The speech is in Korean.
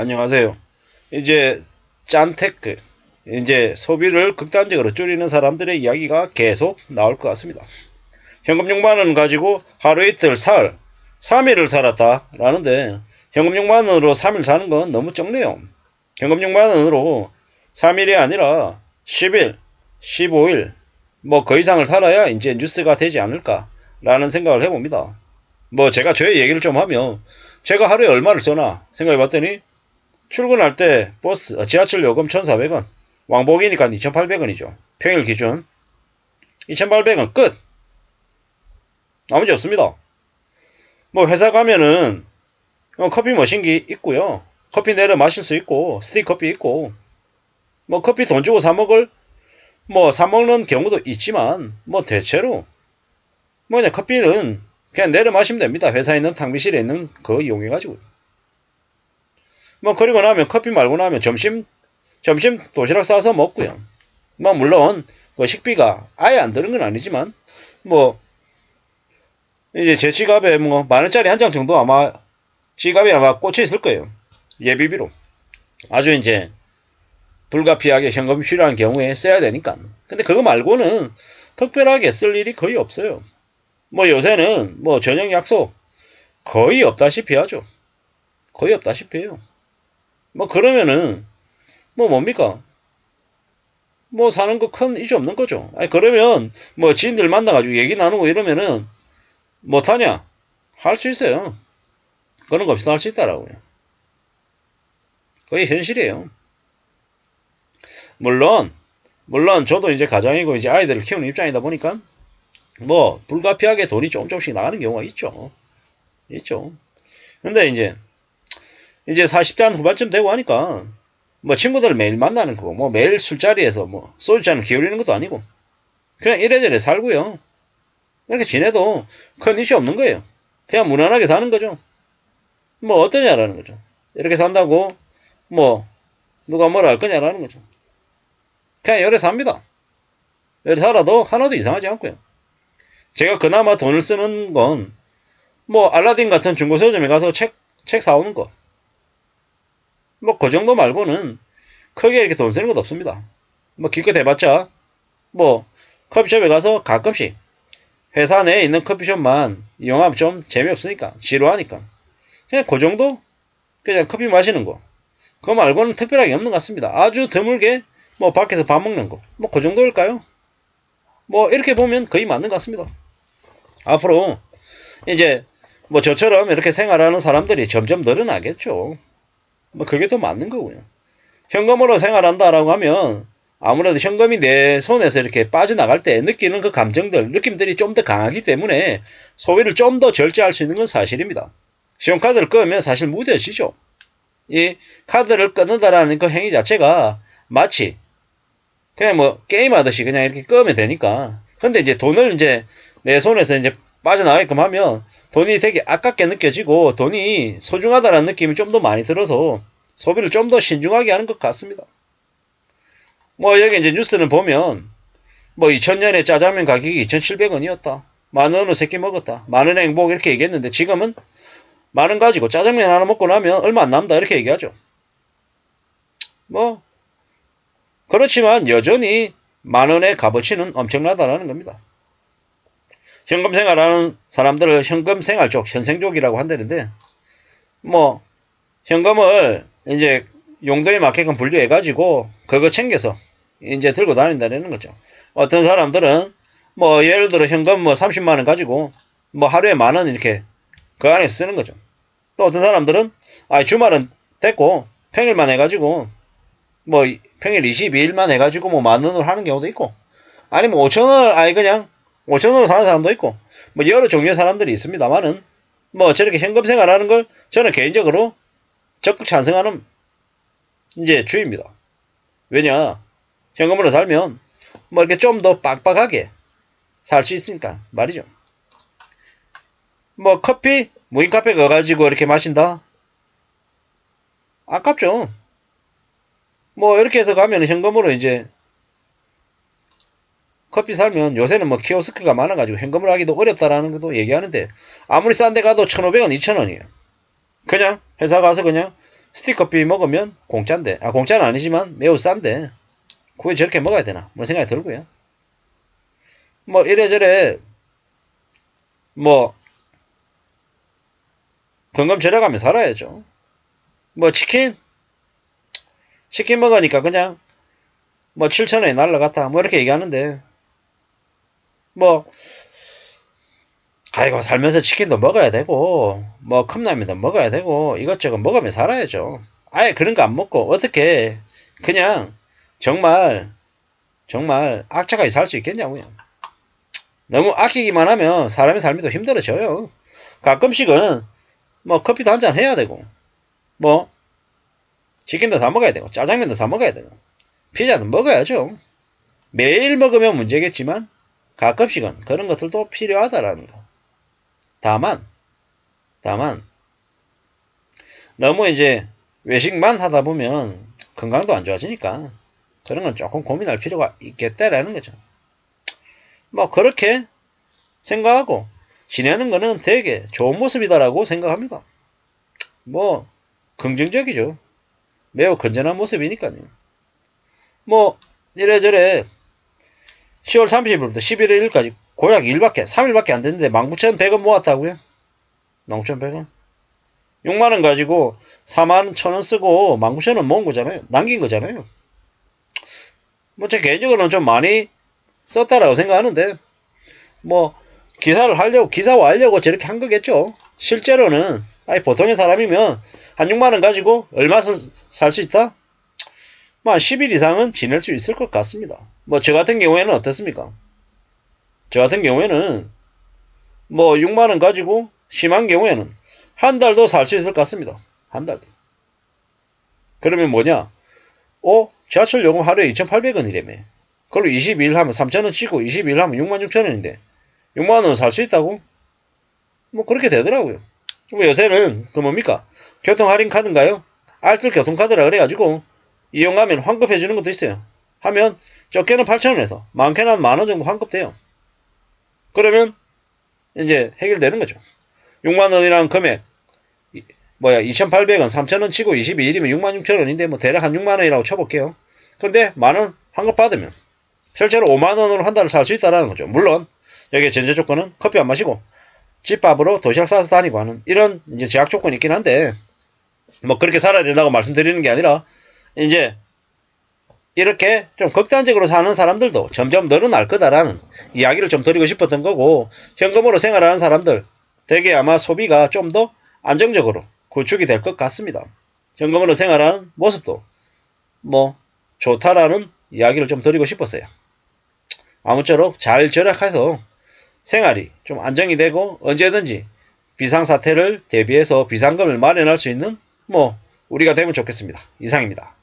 안녕하세요. 이제 짠테크, 이제 소비를 극단적으로 줄이는 사람들의 이야기가 계속 나올 것 같습니다. 현금 6만 원 가지고 하루 이틀 살, 3일을 살았다. 라는데 현금 6만 원으로 3일 사는 건 너무 적네요. 현금 6만 원으로 3일이 아니라 10일, 15일, 뭐 그 이상을 살아야 이제 뉴스가 되지 않을까. 라는 생각을 해봅니다. 뭐 제가 저의 얘기를 좀 하면 제가 하루에 얼마를 써나 생각해 봤더니 출근할 때 버스, 어, 지하철 요금 1,400원, 왕복이니까 2,800원이죠. 평일 기준. 2,800원 끝! 나머지 없습니다. 뭐 회사 가면은 어, 커피 머신기 있고요. 커피 내려 마실 수 있고 스틱 커피 있고 뭐 커피 돈 주고 사 먹을 뭐 사 먹는 경우도 있지만 뭐 대체로 뭐 그냥 커피는 그냥 내려 마시면 됩니다. 회사에 있는 탕비실에 있는 그거 이용해 가지고. 뭐 그리고 나면 커피 말고 나면 점심 점심 도시락 싸서 먹고요. 뭐 물론 그 식비가 아예 안 드는 건 아니지만 뭐 이제 제 지갑에 뭐 만 원짜리 한 장 정도 아마 지갑에 아마 꽂혀 있을 거예요. 예비비로. 아주 이제 불가피하게 현금이 필요한 경우에 써야 되니까. 근데 그거 말고는 특별하게 쓸 일이 거의 없어요. 뭐 요새는 뭐 저녁 약속 거의 없다시피 하죠. 거의 없다시피 해요. 뭐 그러면은 뭐 뭡니까? 뭐 사는 거 큰 이슈 없는 거죠. 아니 그러면 뭐 지인들 만나가지고 얘기 나누고 이러면은 못하냐? 할 수 있어요. 그런 거 없이도 할 수 있다라고요. 거의 현실이에요. 물론 물론 저도 이제 가장이고 이제 아이들을 키우는 입장이다 보니까 뭐 불가피하게 돈이 조금 조금씩 나가는 경우가 있죠. 있죠. 근데 이제 이제 40대 후반쯤 되고 하니까 뭐 친구들 매일 만나는 거고 뭐 매일 술자리에서 뭐 소주잔을 기울이는 것도 아니고 그냥 이래저래 살고요. 이렇게 지내도 큰 이슈 없는 거예요. 그냥 무난하게 사는 거죠. 뭐 어떠냐라는 거죠. 이렇게 산다고 뭐 누가 뭐라 할 거냐라는 거죠. 그냥 열에 삽니다. 열에 살아도 하나도 이상하지 않고요. 제가 그나마 돈을 쓰는 건 뭐 알라딘 같은 중고 서점에 가서 책, 책 사오는 거. 뭐 그 정도 말고는 크게 이렇게 돈 쓰는 것도 없습니다. 뭐 기껏 해봤자 뭐 커피숍에 가서 가끔씩 회사 내에 있는 커피숍만 이용하면 좀 재미없으니까 지루하니까 그냥 그 정도 그냥 커피 마시는 거 그거 말고는 특별하게 없는 것 같습니다. 아주 드물게 뭐 밖에서 밥 먹는 거 뭐 그 정도일까요? 뭐 이렇게 보면 거의 맞는 것 같습니다. 앞으로 이제 뭐 저처럼 이렇게 생활하는 사람들이 점점 늘어나겠죠. 뭐 그게 더 맞는 거고요. 현금으로 생활한다라고 하면 아무래도 현금이 내 손에서 이렇게 빠져나갈 때 느끼는 그 감정들, 느낌들이 좀 더 강하기 때문에 소비를 좀 더 절제할 수 있는 건 사실입니다. 신용카드를 끄면 사실 무뎌지죠. 이 카드를 끊는다라는 그 행위 자체가 마치 그냥 뭐 게임하듯이 그냥 이렇게 끄면 되니까. 근데 이제 돈을 이제 내 손에서 이제 빠져나가게끔 하면 돈이 되게 아깝게 느껴지고 돈이 소중하다라는 느낌이 좀 더 많이 들어서 소비를 좀 더 신중하게 하는 것 같습니다. 뭐 여기 이제 뉴스는 보면 뭐 2000년에 짜장면 가격이 2,700원이었다. 만 원으로 세끼 먹었다. 만 원의 행복 이렇게 얘기했는데 지금은 만 원 가지고 짜장면 하나 먹고 나면 얼마 안 남다 이렇게 얘기하죠. 뭐 그렇지만 여전히 만 원의 값어치는 엄청나다라는 겁니다. 현금 생활하는 사람들을 현금 생활족, 현생족이라고 한다는데, 뭐, 현금을 이제 용도에 맞게끔 분류해가지고, 그거 챙겨서 이제 들고 다닌다는 거죠. 어떤 사람들은, 뭐, 예를 들어 현금 뭐 30만원 가지고, 뭐 하루에 만 원 이렇게 그 안에 쓰는 거죠. 또 어떤 사람들은, 아, 주말은 됐고, 평일만 해가지고, 뭐, 평일 22일만 해가지고 뭐 만 원으로 하는 경우도 있고, 아니 뭐 5천원을 아예 그냥 5천원으로 사는 사람도 있고, 뭐 여러 종류의 사람들이 있습니다만은, 뭐 저렇게 현금 생활하는 걸 저는 개인적으로 적극 찬성하는 이제 주의입니다. 왜냐, 현금으로 살면 뭐 이렇게 좀 더 빡빡하게 살 수 있으니까 말이죠. 뭐 커피, 무인 카페 가가지고 이렇게 마신다? 아깝죠. 뭐 이렇게 해서 가면 현금으로 이제 커피 살면 요새는 뭐 키오스크가 많아가지고 현금으로 하기도 어렵다라는 것도 얘기하는데 아무리 싼 데 가도 1,500원, 2,000원이에요. 그냥 회사 가서 그냥 스틱커피 먹으면 공짜인데, 아, 공짜는 아니지만 매우 싼데, 그게 저렇게 먹어야 되나? 뭐 생각이 들고요. 뭐, 이래저래, 뭐, 건강 절약하며 살아야죠. 뭐, 치킨? 치킨 먹으니까 그냥, 뭐, 7천원에 날라갔다. 뭐, 이렇게 얘기하는데, 뭐, 아이고, 살면서 치킨도 먹어야 되고, 뭐, 컵라면도 먹어야 되고, 이것저것 먹으며 살아야죠. 아예 그런 거 안 먹고, 어떻게, 그냥, 정말, 정말, 악착하게 살 수 있겠냐고요. 너무 아끼기만 하면 사람의 삶이 더 힘들어져요. 가끔씩은, 뭐, 커피도 한잔 해야 되고, 뭐, 치킨도 사 먹어야 되고, 짜장면도 사 먹어야 되고, 피자도 먹어야죠. 매일 먹으면 문제겠지만, 가끔씩은 그런 것들도 필요하다라는 거. 다만, 다만, 너무 이제 외식만 하다 보면 건강도 안 좋아지니까 그런 건 조금 고민할 필요가 있겠다라는 거죠. 뭐, 그렇게 생각하고 지내는 거는 되게 좋은 모습이다라고 생각합니다. 뭐, 긍정적이죠. 매우 건전한 모습이니까요. 뭐, 이래저래 10월 30일부터 11월 1일까지 고약 1밖에, 3일밖에 안 됐는데 19,100원 모았다고요? 19,100원? 6만원 가지고 4만 1천원 쓰고 19,000원 모은 거잖아요. 남긴 거잖아요. 뭐 제 개인적으로는 좀 많이 썼다라고 생각하는데 뭐 기사를 하려고 기사화 하려고 저렇게 한 거겠죠. 실제로는 아니 보통의 사람이면 한 6만원 가지고 얼마 살 수 있다? 뭐 한 10일 이상은 지낼 수 있을 것 같습니다. 뭐 저 같은 경우에는 어떻습니까? 저 같은 경우에는 뭐 6만원 가지고 심한 경우에는 한 달도 살 수 있을 것 같습니다. 한 달도. 그러면 뭐냐? 어? 지하철 요금 하루에 2,800원이라며. 그리고 22일 하면 3,000원 치고 22일 하면 66,000원인데 6만원 살 수 있다고? 뭐 그렇게 되더라고요. 뭐 요새는 그 뭡니까? 교통 할인 카드인가요? 알뜰 교통카드라 그래가지고 이용하면 환급해 주는 것도 있어요. 하면 적게는 8,000원에서 많게는 한 만원 정도 환급 돼요. 그러면 이제 해결되는 거죠. 6만원이라는 금액 뭐야 2,800원 3,000원 치고 22일이면 66,000원인데 뭐 대략 한 6만원이라고 쳐볼게요. 근데 만원 환급 받으면 실제로 5만원으로 한 달을 살 수 있다는 거죠. 물론 여기에 전제 조건은 커피 안 마시고 집밥으로 도시락 싸서 다니고 하는 이런 이제 제약 조건이 있긴 한데 뭐 그렇게 살아야 된다고 말씀드리는 게 아니라 이제 이렇게 좀 극단적으로 사는 사람들도 점점 늘어날 거다라는 이야기를 좀 드리고 싶었던 거고 현금으로 생활하는 사람들 되게 아마 소비가 좀 더 안정적으로 구축이 될 것 같습니다. 현금으로 생활하는 모습도 뭐 좋다라는 이야기를 좀 드리고 싶었어요. 아무쪼록 잘 절약해서 생활이 좀 안정이 되고 언제든지 비상사태를 대비해서 비상금을 마련할 수 있는 뭐 우리가 되면 좋겠습니다. 이상입니다.